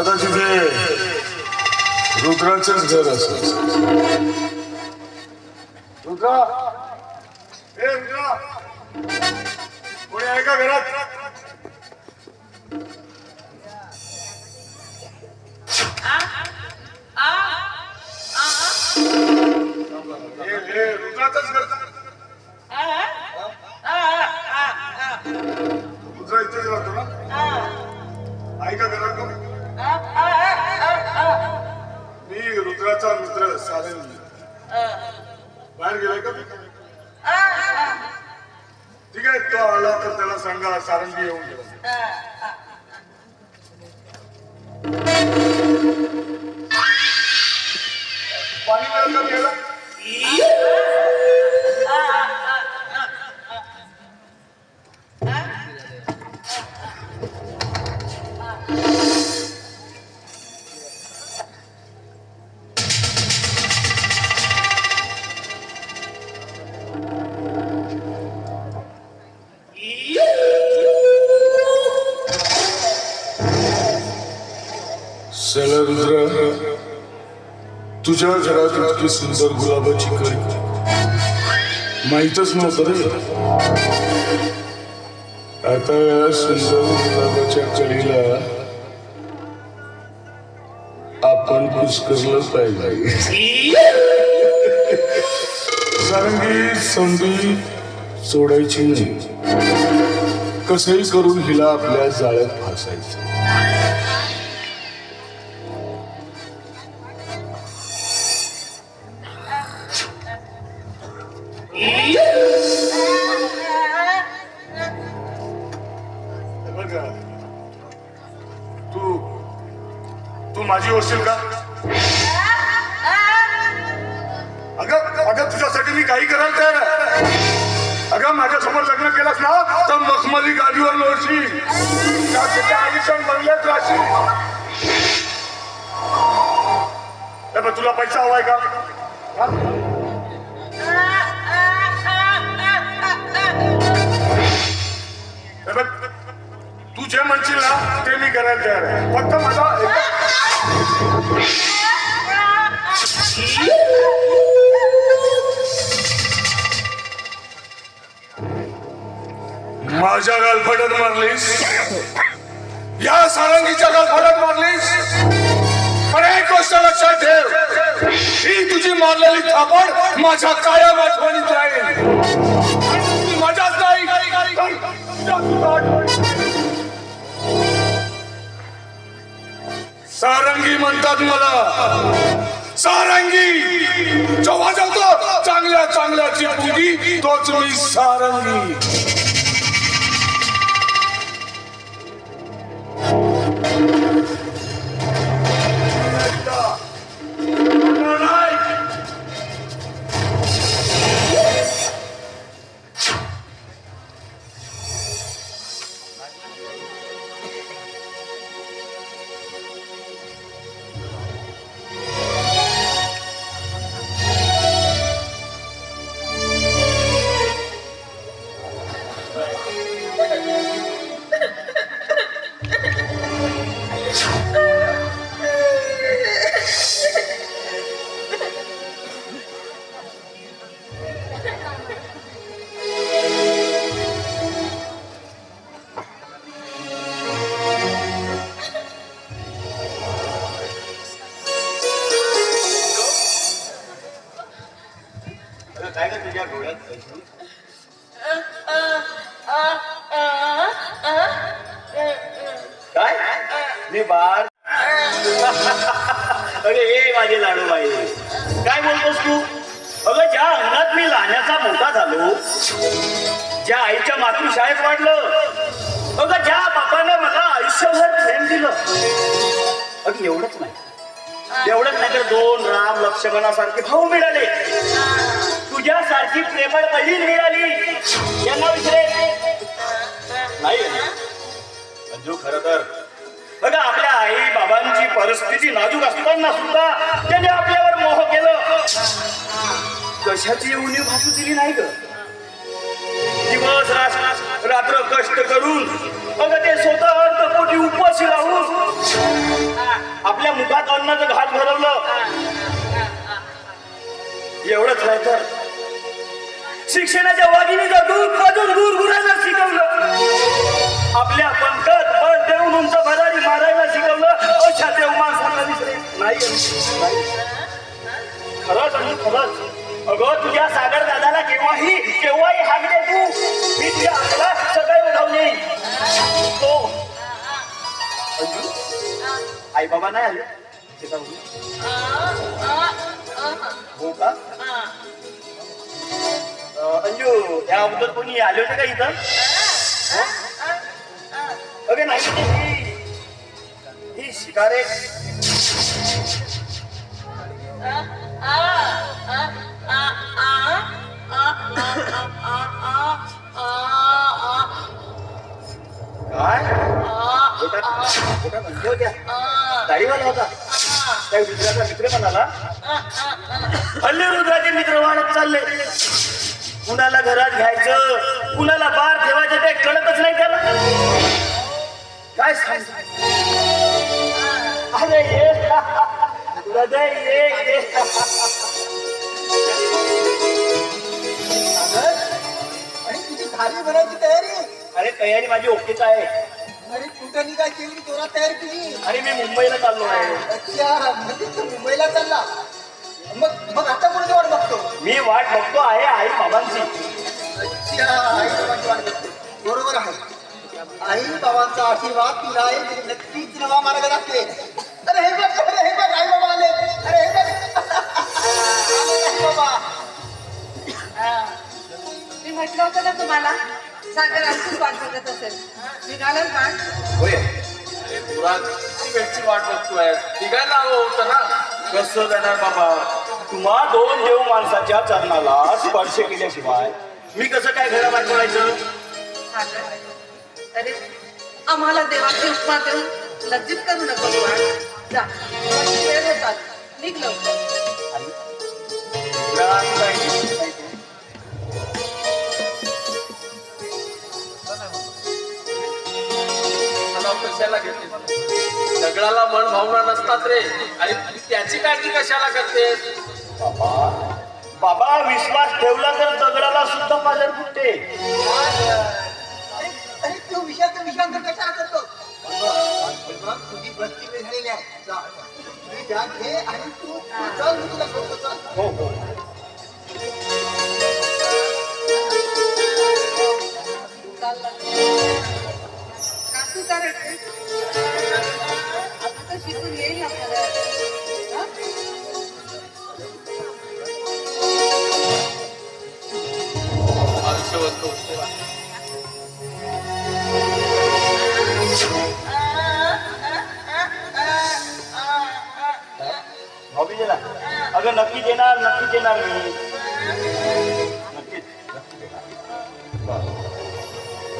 कदाचित हे रुद्राचंच घर असं रुद्रा! ए रुद्रा! कोणी आहे का घरात? हे हे मित्राचा मित्र साधन. बाहेर गेलाय का ठीक आहे तो आला तर त्याला सांगा सारंगी येऊन गेला. तुझ्या घरात इतकी सुंदर गुलाबाची कळी. माहीतच नव्हतं रे. आता या सुंदर गुलाबाच्या कळीला आपण पुष्करलं पाहिजे. सारंगी संधी सोडायची नाही. कसंही करून हिला आपल्या जाळ्यात फासायचं. तू तू माझी होशील का? अगं अगं तुझ्यासाठी मी काही करायला तयार अगं माझ्यासमोर लग्न केलंस ना तर मखमली गाडीवर लोळशी. त्याच्या आयुष्यात बंगल्यात राहशील तुला पैसा हवाय का? तू जे म्हणशील ना ते मी करायला तयार आहे. फक्त माझा माझ्या गालफडत मारलीस. या सारंगीच्या गालफडत मारलीस. पण एक गोष्ट लक्षात ठेव. ही तुझी मारलेली थापड माझ्या कायम आठवणीत राहील माझ्याच नाही. सारंगी म्हणतात मला. सारंगी! जो वाजवतो चांगल्या चांगल्याची पुगी तोच मी सारंगी. काय? मी बाळ. अरे हे माझे लाडू बाई काय बोलतोस तू? अगं ज्या अंगणात मी लहानाचा मोठा झालो ज्या आईच्या मातृशाळेत वाढलं अगं ज्या बापानं मला आयुष्यभर प्रेम दिलं. अगं एवढंच नाही. एवढंच नाही तर दोन राम लक्ष्मणासारखे भाऊ मिळाले. तुझ्यासारखी प्रेमळ बहीण मिळाली. यांना विसरे. नाही. अंजू खर तर. बघा आपल्या आई बाबांची परिस्थिती नाजूक असताना सुद्धा त्याने आपल्यावर मोह केलं. कशाची उणीव भासू दिली नाही ग? दिवस रास- रात्र कष्ट करून मग ते स्वतः पोटी उपवासी राहून आपल्या मुखात अन्नाचं घात भरवलं. एवढंच नाही तर शिक्षणाच्या वाघिणीचं दूध मधून गुरगुरायला शिकवलं. आपल्या पंकत पण देऊन उंच भरारी मारायला शिकवलं. अशा देव माणसाला नाही नाही. खरंच आणि खरंच. अगं तुझ्या सागर दादाला केव्हाही केव्हाही दे तू. मी तुझ्या हाताला सदैव धावून येईन तो अंजू आई बाबा नाही आले. हो का? अंजू या अगोदर कोणी आले होते का इथं? अगे नाही ही ही शिकारे काय? होत्या. दाढीवाला होता. त्या मित्राचा मित्र म्हणाला हल्ली रुद्राचे मित्र वाढत चालले. कुणाला घरात घ्यायचं? कुणाला बार ठेवायचं ते कळतच नाही त्याला. काय अरे ये. हृदय तुझी बनायची तयारी. अरे तयारी माझी ओकेच आहे. अरे कुठं निघा केली जोरात तयार केली. आणि मी मुंबईला चाललो आहे. अच्छा म्हणजे तू मुंबईला चालला? मग मग आता कोणाची वाट बघतो? मी वाट बघतो आहे आई बाबांची. अच्छा आई बाबांची वाट बघतो. बरोबर आहे. आई बाबांचा आशीर्वाद तुला आहे तुझी नक्कीच नवा मार्ग दाखवेल. अरे हे बघ अरे हे बघ आई बाबा आले. अरे हे बघ. आले आई बाबा. मी म्हटलं होतं ना तुम्हाला सागर आमचीच वाट बघत असेल. निघालं का? होय. अरे तुला किती वेळची वाट बघतोय. निघायला हवं होतं ना. कसं जाणार बाबा? तुम्हा दोन देव माणसाच्या चरणाला स्पर्श केल्याशिवाय मी कसं काय घरा पाठवायचं सागर अरे आम्हाला देवाची उपमा देऊन लज्जित करू नको वाट जा. वेळ होतात निघ लवकर. मला कशाला घेते सगळ्याला मन भावना नसतात रे. आणि तू त्याची काळजी कशाला करते? बाबा विश्वास ठेवला तर दगडाला सुद्धा पाजर फुटते. अरे अरे तू विषयाचं विषयांतर कशाला करतो? बलवान, तुझी बस्ती वेळ झालेली आहे आणि तू तू चल मी तुला सोडतो चल. हो हो.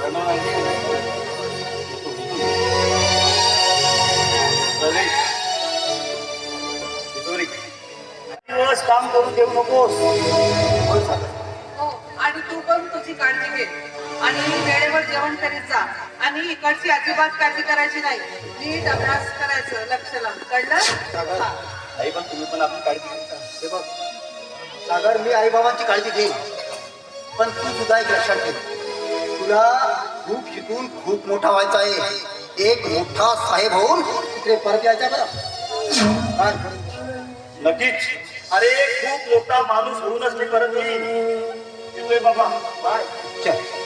येतो, येतो. चल रे. येतो रे. दिवस काम करून देऊ नकोस. हो आणि तू पण तुझी काळजी घे आणि वेळेवर जेवण करीत जा आणि इकडची अजिबात काळजी करायची नाही नीट अभ्यास करायचं लक्ष लावून कळलं. आई पण तुम्ही पण आपली काळजी हे बघ. सागर मी आई बाबांची काळजी घेईन. पण तू सुद्धा एक लक्षात ठेव. तुला खूप शिकून खूप मोठा व्हायचा आहे. एक मोठा साहेब होऊन तिकडे परत यायचा बरं? नक्कीच. अरे खूप मोठा माणूस होऊनच मी परत येईन बाबा. बाय. चल.